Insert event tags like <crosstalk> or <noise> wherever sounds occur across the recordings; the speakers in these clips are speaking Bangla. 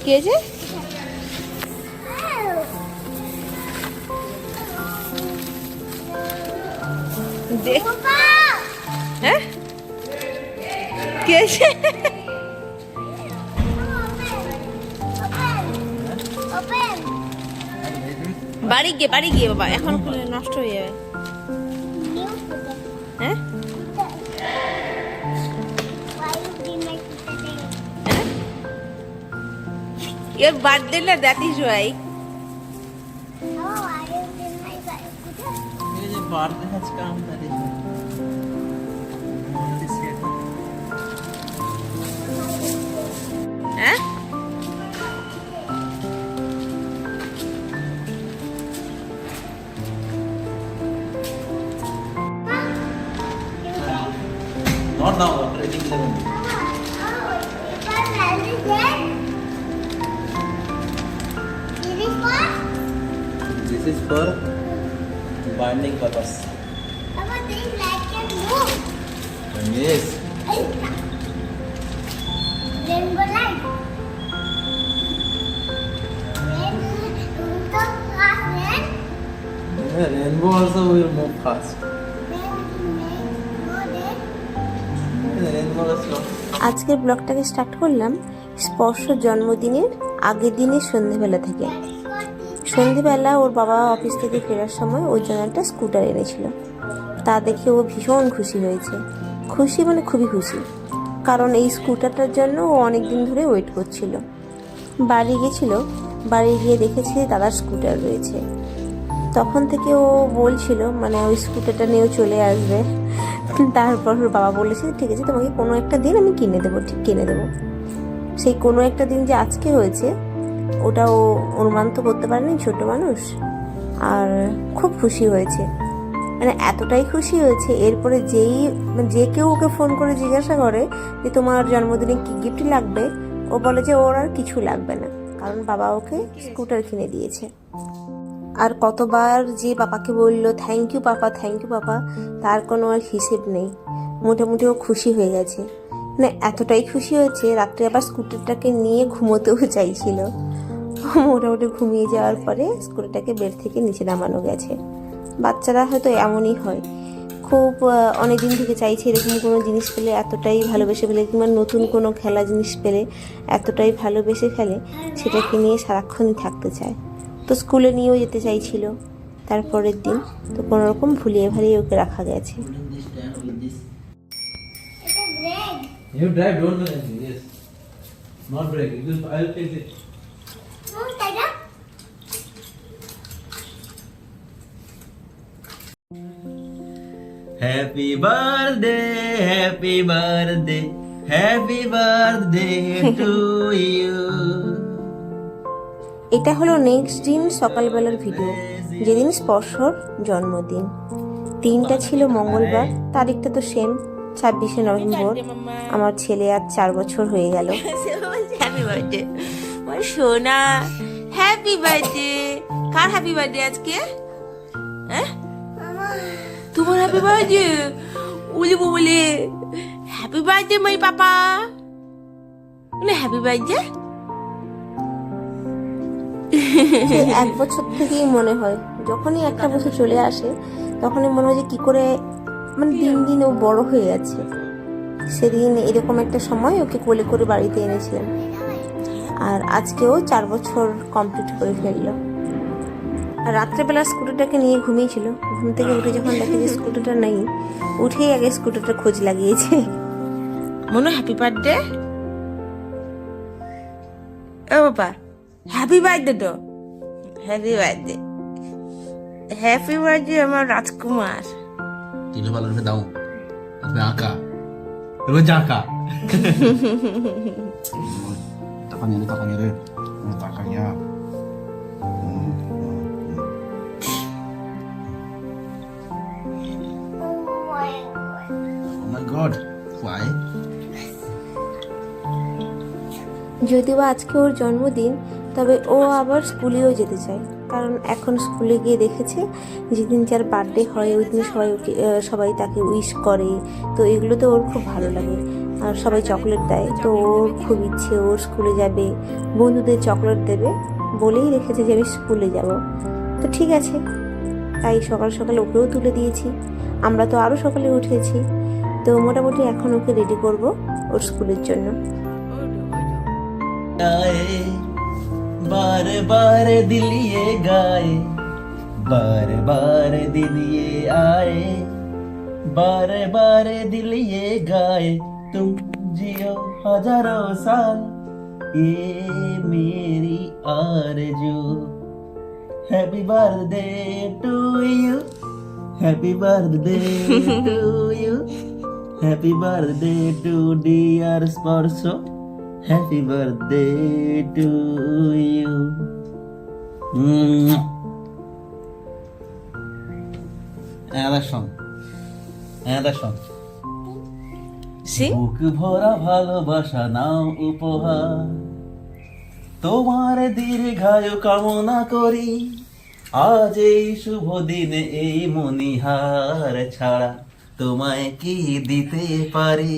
কি দেখ হ্যাঁ? কি বাড়ি গিয়ে বাড়ি গিয়ে বাবা এখন নষ্ট হয়ে যাবে। Your birthday, na, that is why. No, I have been my birthday. Your birthday has come, that is why. Huh? Not now. This is for binding purpose. And yes, Rainbow light. Yeah, rainbow also will move fast. আজকের ব্লগটাকে স্টার্ট করলাম স্পর্শ জন্মদিনের আগের দিনের সন্ধেবেলা থেকে সন্ধেবেলা ওর বাবা অফিস থেকে ফেরার সময় ওর জন্য একটা স্কুটার এনেছিল। তা দেখে ও ভীষণ খুশি হয়েছে। খুশি মানে খুবই খুশি, কারণ এই স্কুটারটার জন্য ও অনেক দিন ধরে ওয়েট করছিল। বাড়ি গেছিল, বাড়ি গিয়ে দেখেছে দাদার স্কুটার রয়েছে। তখন থেকে ও বলছিল মানে ওই স্কুটারটা নিয়েও চলে আসবে। তারপর ওর বাবা বলেছে, ঠিক আছে, তোমাকে কোনো একটা দিন আমি কিনে দেবো, ঠিক কিনে দেবো। সেই কোনো একটা দিন যে আজকে হয়েছে ওটা ও অনুমান তো করতে পারেনি ছোট মানুষ। আর খুব খুশি হয়েছে। মানে এতটাই খুশি হয়েছে, এরপরে যেই মানে যে কেউ ওকে ফোন করে জিজ্ঞাসা করে যে তোমার জন্মদিনে কি গিফট লাগবে, ও বলে যে ওর আর কিছু লাগবে না, কারণ বাবা ওকে স্কুটার কিনে দিয়েছে। আর কতবার যে বাবাকে বলল thank you papa thank you papa, তার কোনো আর হিসেব নেই। মোটামুটি ও খুশি হয়ে গেছে। মানে এতটাই খুশি হয়েছে, রাত্রে আবার স্কুটারটাকে নিয়ে ঘুমোতেও চাইছিল। মোটামুটি ঘুমিয়ে যাওয়ার পরে স্কুটারটাকে বেড থেকে নিচে নামানো গেছে। বাচ্চারা হয়তো এমনই হয়। খুব অনেক দিন থেকে চাইছে এরকম কোনো জিনিস পেলে, এতটাই ভালোবেসে ফেলে, কিংবা নতুন কোনো খেলা জিনিস পেলে, এতটাই ভালোবেসে ফেলে, সেটাকে নিয়ে সারাক্ষণই থাকতে চায়। তো স্কুলে নিয়েও যেতে চাইছিল। তারপরের দিন তো কোনো রকম ভুলিয়ে ভালিয়ে ওকে রাখা গেছে। You drive, don't do anything. Yes. Not break. It I'll take it. Oh, Dada. Happy birthday, happy birthday, happy birthday to you. এটা হলো নেক্সট দিন সকালবেলার ভিডিও যেদিন স্পর্শর জন্মদিন দিনটা ছিল মঙ্গলবার তারিখটা তো সেম ছাব্বিশে নভেম্বর আমার ছেলে আজ চার বছর হয়ে গেল। হ্যাপি বার্থডে আমার সোনা হ্যাপি বার্থডে কার হ্যাপি বার্থডে আজকে? হ্যাঁ? তোমার হ্যাপি বার্থডে উলি বলে হ্যাপি বার্থডে মাই পাপা বলে হ্যাপি বার্থডে এক বছর থেকেই মনে হয় যখনই একটা বছর চলে আসে তখনই মনে হয় যে কি করে মানে দিন দিন ও বড় হয়ে যাচ্ছে। সেদিন এরকম একটা সময় ওকে কোলে করে বাড়িতে এনেছিলাম। আর আজকেও চার বছর কমপ্লিট করে ফেলল। আর রাত্রেবেলা স্কুটারটাকে নিয়ে ঘুমিয়েছিল। ঘুম থেকে উঠে যখন দেখে যে স্কুটারটা নেই উঠেই আগে স্কুটারটা খোঁজ লাগিয়েছে। মনে হ্যাপি বার্থডে ও বাবা হ্যাপি বার্থডে তো। হ্যাপি বার্থডে হ্যাপি বার্থডে আমার রাজকুমার। Tino balon में दाऊं मैं आका रोज आका takanya deh takanya deh Ini takanya Hmm, hmm, hmm. Oh my god. oh my god why যদিও বা আজকে ওর জন্মদিন তবে ও আবার স্কুলেও যেতে চায় কারণ এখন স্কুলে গিয়ে দেখেছে যেদিন যার বার্থডে হয়, ওই দিন সবাই ওকে সবাই তাকে উইশ করে। তো এগুলো তো ওর খুব ভালো লাগে। আর সবাই চকলেট দেয়। তো ওর খুব ইচ্ছে, ওর স্কুলে যাবে। বন্ধুদের চকলেট দেবে। বলেই রেখেছে যে আমি স্কুলে যাব। তো ঠিক আছে। তাই সকাল সকাল ওকেও তুলে দিয়েছি। আমরা তো আরও সকালে উঠেছি। তো মোটামুটি এখন ওকে রেডি করব ওর স্কুলের জন্য। बार बार दिल ये गाए बार बार दिल ये आए बार बार दिल ये गाए। तुम जियो हज़ारों साल, ये मेरी आरज़ू। Happy birthday to you happy birthday to you happy birthday to dear Sparsho Happy birthday to you. Another song. Another song. বুক ভরা ভালোবাসা নাও উপহার তোমার দীর্ঘায়ু কামনা করি আজ এই শুভ দিনে এই মনিহার ছাড়া তোমায় কি দিতে পারি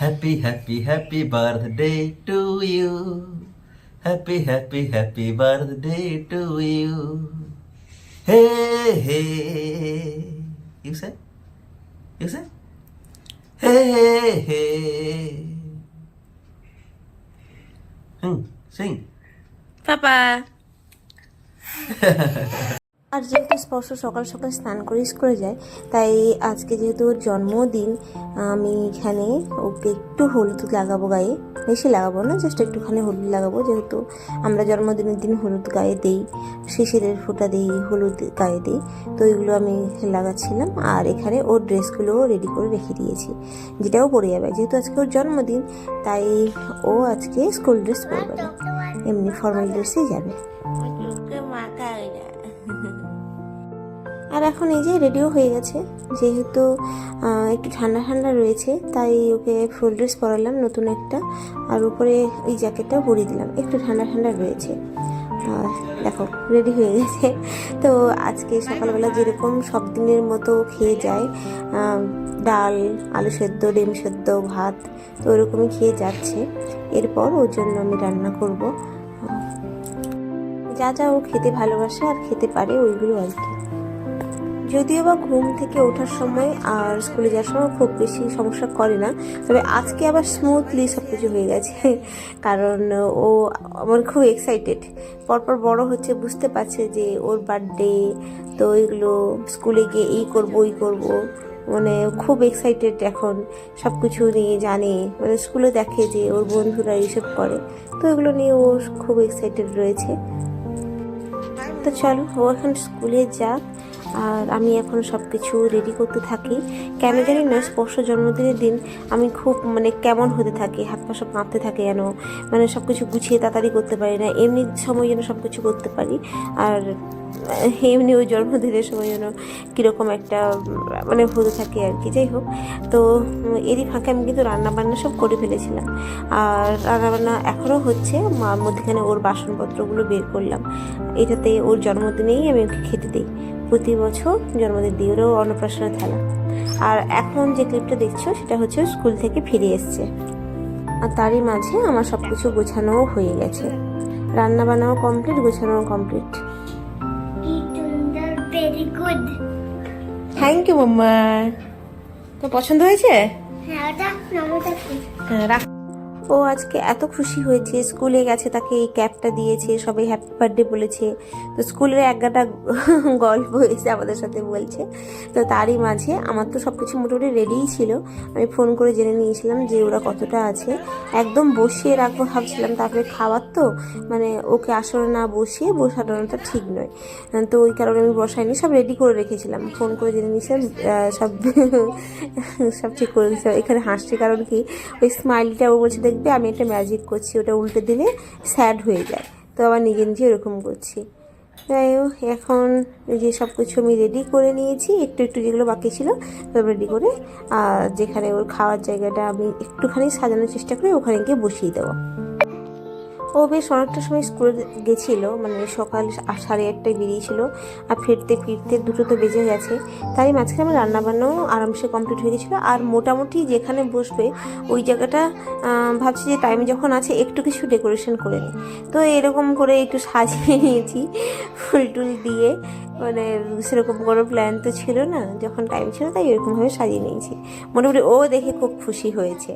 happy happy happy birthday to you happy happy happy birthday to you hey hey you say you say hey hey hmm sing Papa. <laughs> আর যেহেতু স্পর্শ সকাল সকাল স্নান করে স্কুলে যায়, তাই আজকে যেহেতু ওর জন্মদিন, আমি এখানে ওকে একটু হলুদ লাগাবো গায়ে। বেশি লাগাবো না জাস্ট একটুখানি হলুদ লাগাবো। যেহেতু আমরা জন্মদিনের দিন হলুদ গায়ে দিই শিশিরের ফোঁটা দিই, হলুদ গায়ে দিই, তো এগুলো আমি লাগাচ্ছিলাম। আর এখানে ওর ড্রেসগুলোও রেডি করে রেখে দিয়েছি, যেটাও পরে যাবে। যেহেতু আজকে ওর জন্মদিন, তাই ও আজকে স্কুল ড্রেস পরবে না। এমনি ফর্মাল ড্রেসেই যাবে। আর এখন এই যে রেডিও হয়ে গেছে, যেহেতু একটু ঠান্ডা ঠান্ডা রয়েছে, তাই ওকে ফুল ড্রেস পরালাম নতুন একটা, আর উপরে ওই জ্যাকেটটা পরিয়ে দিলাম, একটু ঠান্ডা ঠান্ডা রয়েছে। দেখো, রেডি হয়ে গেছে। তো আজকে সকালবেলা যেরকম সব দিনের মতো খেয়ে যায় ডাল, আলু সেদ্ধ, ডিম সেদ্ধ, ভাত, তো ওরকমই খেয়ে যাচ্ছে। এরপর ওর জন্য আমি রান্না করব। যা যা ও খেতে ভালোবাসে আর খেতে পারে ওইগুলো আর কি। যদিও বা ঘুম থেকে ওঠার সময় আর স্কুলে যাওয়ার সময় খুব বেশি সমস্যা করে না, তবে আজকে আবার স্মুথলি সব কিছু হয়ে গেছে। কারণ ও আমার খুব এক্সাইটেড পরপর বড় হচ্ছে, বুঝতে পারছে যে ওর বার্থডে তো এগুলো স্কুলে গিয়ে এই করব, ওই করব। মানে খুব এক্সাইটেড এখন সব কিছু নিয়ে জানে। মানে স্কুলে দেখে যে ওর বন্ধুরা এইসব করে। তো এগুলো নিয়ে ও খুব এক্সাইটেড রয়েছে। তো চলো, ও এখন স্কুলে যাক। আর আমি এখন সব কিছু রেডি করতে থাকি। কেন জানি না, স্পর্শ জন্মদিনের দিন আমি খুব মানে কেমন হতে থাকি, হাত পা সব কাঁপতে থাকে যেন। মানে সব কিছু গুছিয়ে তাড়াতাড়ি করতে পারি না, এমনি সময় যেন সব কিছু করতে পারি। আর এমনি ওই জন্মদিনের সময় যেন কীরকম একটা মানে হতে থাকে আর কি। যাই হোক, তো, এরই ফাঁকে আমি কিন্তু রান্না বান্না সব করে ফেলেছিলাম। আর রান্নাবান্না এখনও হচ্ছে মধ্যেখানে ওর বাসনপত্রগুলো বের করলাম। এটাতে ওর জন্মদিনেই আমি ওকে খেতে দিই। প্রতি বছর জন্মদিন দিই ওরও অন্নপ্রাশনের থালা। আর এখন যে ক্লিপটা দেখছ সেটা হচ্ছে স্কুল থেকে ফিরে এসছে। আর তারই মাঝে আমার সব কিছু গোছানোও হয়ে গেছে। রান্না বান্নাও কমপ্লিট গোছানোও কমপ্লিট থ্যাংক ইউ মাম্মা তো পছন্দ হয়েছে? হ্যাঁ হ্যাঁ রাখ। ও আজকে এত খুশি হয়েছে, স্কুলে গেছে, তাকে এই ক্যাপটা দিয়েছে, সবাই হ্যাপি বার্থডে বলেছে। তো স্কুলের একগাটা <laughs> গল্প হয়েছে আমাদের সাথে বলছে। তো তারই মাঝে আমার তো সব কিছু মোটামুটি রেডিই ছিল। আমি ফোন করে জেনে নিয়েছিলাম যে ওরা কতটা আছে। একদম বসিয়ে রাখব ভাবছিলাম, তারপরে খাবার তো মানে ওকে আসলে না বসিয়ে বসানোটা ঠিক নয়। তো ওই কারণে আমি বসাইনি, সব রেডি করে রেখেছিলাম। ফোন করে জেনে নিয়েছিলাম সব <laughs> সব ঠিক করে দিয়েছিলাম এখানে হাসছে কারণ কি, ওই স্মাইলটা ও বলছে দেখবে আমি একটা ম্যাজিক করছি, ওটা উল্টে দিলে স্যাড হয়ে যায়। তো আবার নিজে নিজে এরকম করছি। যাই হোক, এখন যে সব কিছু আমি রেডি করে নিয়েছি, একটু একটু যেগুলো বাকি ছিল, সব রেডি করে, আর যেখানে ওর খাওয়ার জায়গাটা আমি একটুখানি সাজানোর চেষ্টা করে, ওখানে গিয়ে বসিয়ে দেবো। ও বেশ অনেকটা সময় স্কুলে গেছিল মানে সকাল সাড়ে আটটায় বেরিয়েছিল আর ফিরতে ফিরতে দুটো তো বেজে গেছে। তাই মাঝখানে আমার রান্নাবান্নাও আরামসে কমপ্লিট হয়ে গেছিল আর মোটামুটি যেখানে বসবে ওই জায়গাটা ভাবছি যে টাইম যখন আছে একটু কিছু ডেকোরেশন করে নিই। তো এরকম করে একটু সাজিয়ে নিয়েছি ফুল টুল দিয়ে মানে সেরকম কোনো প্ল্যান তো ছিল না, যখন টাইম ছিল তাই এরকমভাবে সাজিয়ে নিয়েছি। মোটামুটি ও দেখে খুব খুশি হয়েছে।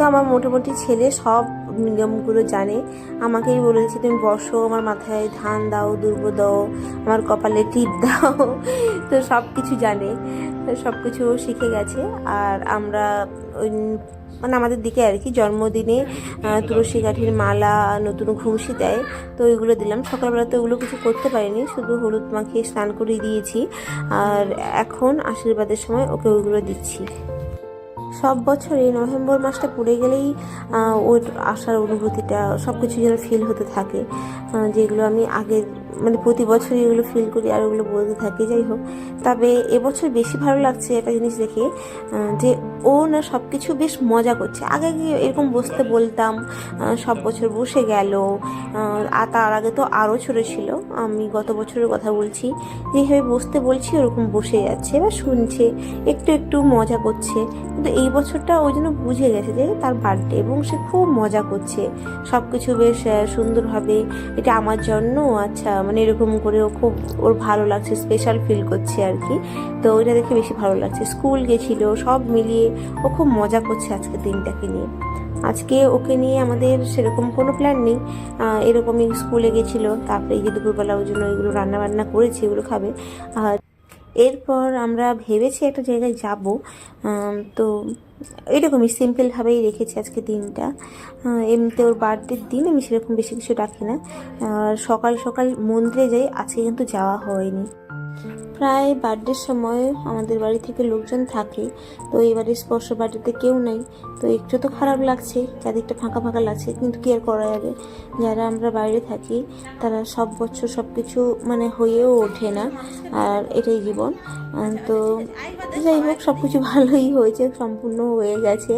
তো আমার মোটামুটি ছেলে সব নিয়মগুলো জানে। আমাকেই বলেছে, তুমি বসো, আমার মাথায় ধান দাও, দুর্ব দাও, আমার কপালে টিপ দাও। তো সব কিছু জানে সব কিছু শিখে গেছে। আর আমরা ওই মানে আমাদের দিকে আর কি, জন্মদিনে তুলসী কাঠির মালা, নতুন ঘুমসি দেয়। তো ওইগুলো দিলাম। সকালবেলা তো ওগুলো কিছু করতে পারিনি, শুধু হলুদ মাখিয়ে স্নান করে দিয়েছি। আর এখন আশীর্বাদের সময় ওকে ওইগুলো দিচ্ছি। সব বছরই নভেম্বর মাসটা পড়ে গেলেই ওর আসার অনুভূতিটা সব কিছু যেন ফিল হতে থাকে। যেগুলো আমি আগে মানে প্রতি বছরই এগুলো ফিল করি আর ওগুলো বলতে থাকি, যাই হোক। তবে এবছর বেশি ভালো লাগছে একটা জিনিস দেখে যে ও না সব কিছু বেশ মজা করছে। আগে এরকম বসতে বলতাম সব বছর বসে গেল আর তার আগে তো আরও ছোটো ছিল। আমি গত বছরের কথা বলছি, যেভাবে বসতে বলছি ওরকম বসে যাচ্ছে বা শুনছে, একটু একটু মজা করছে। কিন্তু এই বছরটা ওই জন্য বুঝে গেছে যে তার বার্থডে এবং সে খুব মজা করছে। সব কিছু বেশ সুন্দরভাবে এটা আমার জন্য আচ্ছা মানে এরকম করে ও খুব, ওর ভালো লাগছে স্পেশাল ফিল করছে আর কি। তো ওইটা দেখে বেশি ভালো লাগছে। স্কুল গেছিল, সব মিলিয়ে ও খুব মজা করছে আজকে দিনটাকে নিয়ে। আজকে ওকে নিয়ে আমাদের সেরকম কোনো প্ল্যান নেই। এরকমই স্কুলে গেছিল, তারপরে এই যে দুপুরবেলা ওই জন্য এগুলো রান্না বান্না করেছি, এগুলো খাবে। আর এরপর আমরা ভেবেছি একটা জায়গায় যাব তো এরকমই সিম্পলভাবেই রেখেছি আজকে দিনটা। এমনিতে ওর বার্থডের দিন, আমি সেরকম বেশি কিছু রাখি না। আর সকাল সকাল মন্দিরে যাই, আজকে কিন্তু যাওয়া হয়নি। প্রায় বার্থডের সময় আমাদের বাড়ি থেকে লোকজন থাকে, তো এবারে স্পর্শ বাড়িতে কেউ নেই, তো একটু তো খারাপ লাগছে, চারদিকটা ফাঁকা ফাঁকা লাগছে, কিন্তু কি আর করা যাবে? যারা আমরা বাইরে থাকি, তারা সব বছর সব কিছু মানে হয়েও ওঠে না, আর এটাই জীবন। তো যাই হোক সব কিছু ভালোই হয়েছে, সম্পূর্ণ হয়ে গেছে।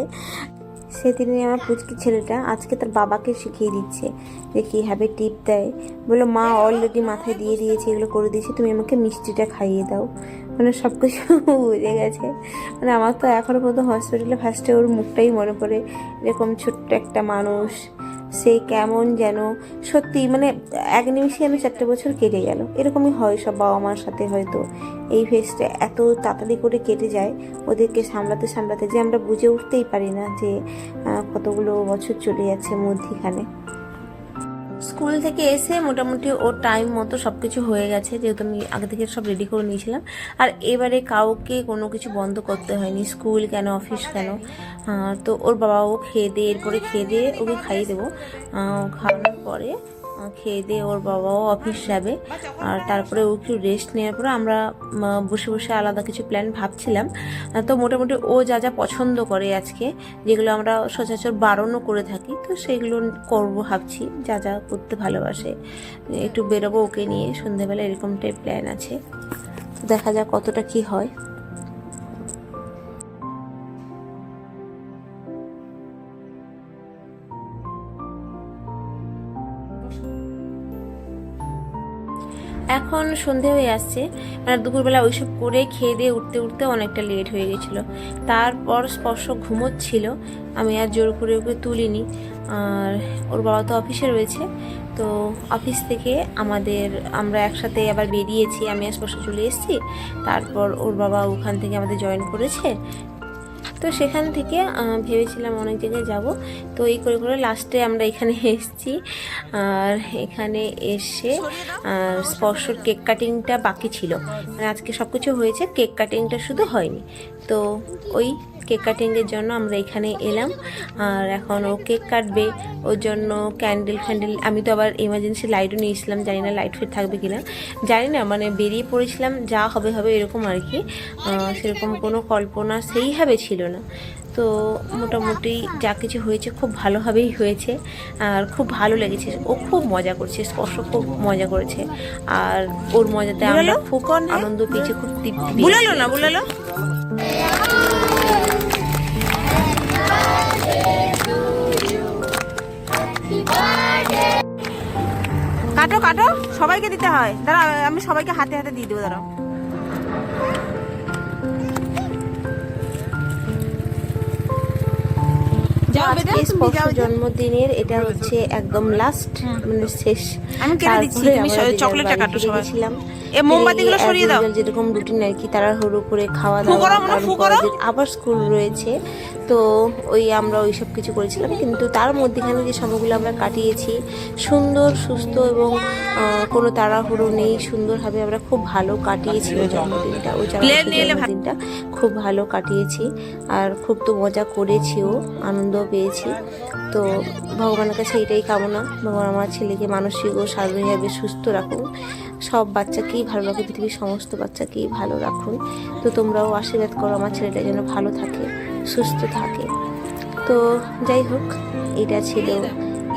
সেদিনে আমার পুচকি ছেলেটা আজকে তার বাবাকে শিখিয়ে দিচ্ছে যে কীভাবে টিপ দেয়। বলল, মা অলরেডি মাথায় দিয়ে দিয়েছে, এগুলো করে দিয়েছে, তুমি আমাকে মিষ্টিটা খাইয়ে দাও। মানে সব কিছু <laughs> বুঝে গেছে। মানে আমার তো এখনও পর্যন্ত হসপিটালে ফার্স্টে ওর মুখটাই মনে পড়ে, এরকম ছোট্ট একটা মানুষ। সে কেমন যেন সত্যি মানে এক নিমিষে আমি চারটে বছর কেটে গেল। এরকমই হয় সব বাবা মার সাথে হয়তো। এই ফেসটা এত তাড়াতাড়ি করে কেটে যায়, ওদেরকে সামলাতে সামলাতে যে আমরা বুঝে উঠতেই পারি না যে কতগুলো বছর চলে যাচ্ছে মধ্যিখানে। স্কুল থেকে এসে মোটামুটি ওর টাইম মতো সব কিছু হয়ে গেছে, যেহেতু আমি আগে থেকে সব রেডি করে নিয়েছিলাম। আর এবারে কাউকে কোনো কিছু বন্ধ করতে হয়নি, স্কুল কেন অফিস কেন? তো ওর বাবাও খেয়ে দিয়ে, এরপরে খেয়ে দিয়ে ওকে খাইয়ে দেবো। খাওয়ানোর পরে খেয়ে দিয়ে ওর বাবাও অফিস যাবে। আর তারপরে ও একটু রেস্ট নেওয়ার পরে আমরা বসে বসে আলাদা কিছু প্ল্যান ভাবছিলাম। তো মোটামুটি ও যা যা পছন্দ করে আজকে, যেগুলো আমরা সচরাচর বারণও করে থাকি, তো সেগুলো করব ভাবছি, যা যা করতে ভালোবাসে। একটু বেরোবো ওকে নিয়ে, সন্ধেবেলা এরকমটাই প্ল্যান আছে। দেখা যাক কতটা কি হয়। এখন সন্ধে হয়ে আসছে। মানে দুপুরবেলা ওইসব করে খেয়ে দিয়ে উঠতে উঠতে অনেকটা লেট হয়ে গেছিল। তারপর স্পর্শ ঘুমোচ্ছিল। আমি আর জোর করে ওকে তুলিনি। আর ওর বাবা তো অফিসে রয়েছে। তো অফিস থেকে আমাদের, আমরা একসাথে আবার বেরিয়েছি। আমি আর স্পর্শ চলে এসেছি। তারপর ওর বাবা ওখান থেকে আমাদের জয়েন করেছে। তো সেখান থেকে ভেবেছিলাম অনেক জায়গায় যাব। তো এই করে করে লাস্টে আমরা এখানে <laughs> এসেছি। আর এখানে এসে স্পর্শ স্পর্শর কেক কাটিংটা বাকি ছিল। মানে আজকে সব কিছু হয়েছে কেক কাটিংটা শুধু হয়নি। তো ওই কেক কাটিংয়ের জন্য আমরা এখানে এলাম। আর এখন ও কেক কাটবে ওর জন্য ক্যান্ডেল ফ্যান্ডেল আমি তো আবার এমার্জেন্সি লাইটও নিয়েছিলাম জানি না লাইট ফিট থাকবে কিনা। জানি না মানে বেরিয়ে পড়েছিলাম যা হবে হবে এরকম আর কি। সেরকম কোনো কল্পনা সেইভাবে ছিল না। তো মোটামুটি যা কিছু হয়েছে খুব ভালোভাবেই হয়েছে। আর খুব ভালো লেগেছে। ও খুব মজা করছে স্পর্শ খুব মজা করেছে। আর ওর মজাতে আমরা? খুব আনন্দ পেয়েছি খুব তৃপ্তি বুলালো না বুলালো? কাটো কাটো। সবাইকে দিতে হয়। দাঁড়া আমি সবাইকে হাতে হাতে দিয়ে দেবো দাঁড়াও। আজকে স্পর্শ। জন্মদিনের এটা হচ্ছে একদম লাস্ট মানে শেষ আমি কেটে দিচ্ছি, যার চকলেটটা কাটো সবাই। গেছিলাম। এ মোমবাতিগুলো সরিয়ে দাও। যেরকম রুটিন আর কি তারা হরু করে খাওয়া দাওয়া আবার স্কুল রয়েছে তো ওই আমরা ওই সব কিছু করেছিলাম কিন্তু তার মধ্যেখানে যে সময়গুলো আমরা কাটিয়েছি সুন্দর সুস্থ এবং কোনো তাড়াহুড়ো নেই সুন্দরভাবে আমরা খুব ভালো কাটিয়েছি ওই জন্মদিনটা ওই। জন্মদিনটা খুব ভালো কাটিয়েছি আর খুব তো মজা করেছিও আনন্দ পেয়েছি। তো ভগবানের কাছে এটাই কামনা। ভগবান আমার ছেলেকে মানসিক ও শারীরিকভাবে সুস্থ রাখুন। সব বাচ্চাকেই ভালো রাখুন, পৃথিবীর সমস্ত বাচ্চাকেই ভালো রাখুন। তো তোমরাও আশীর্বাদ করো আমার ছেলেটা যেন ভালো থাকে, সুস্থ থাকে। তো যাই হোক, এটা ছিল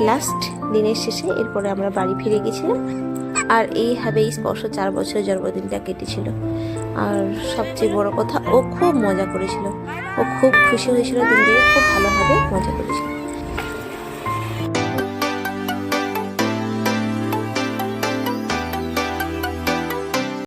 লাস্ট দিনের শেষে। এরপরে আমরা বাড়ি ফিরে গেছিলাম। আর এইভাবেই স্পর্শ চার বছরের জন্মদিনটা কেটেছিল। আর সবচেয়ে বড় কথা, ও খুব মজা করেছিল। ও খুব খুশি হয়েছিল দিনটিকে খুব ভালোভাবে মজা করেছিল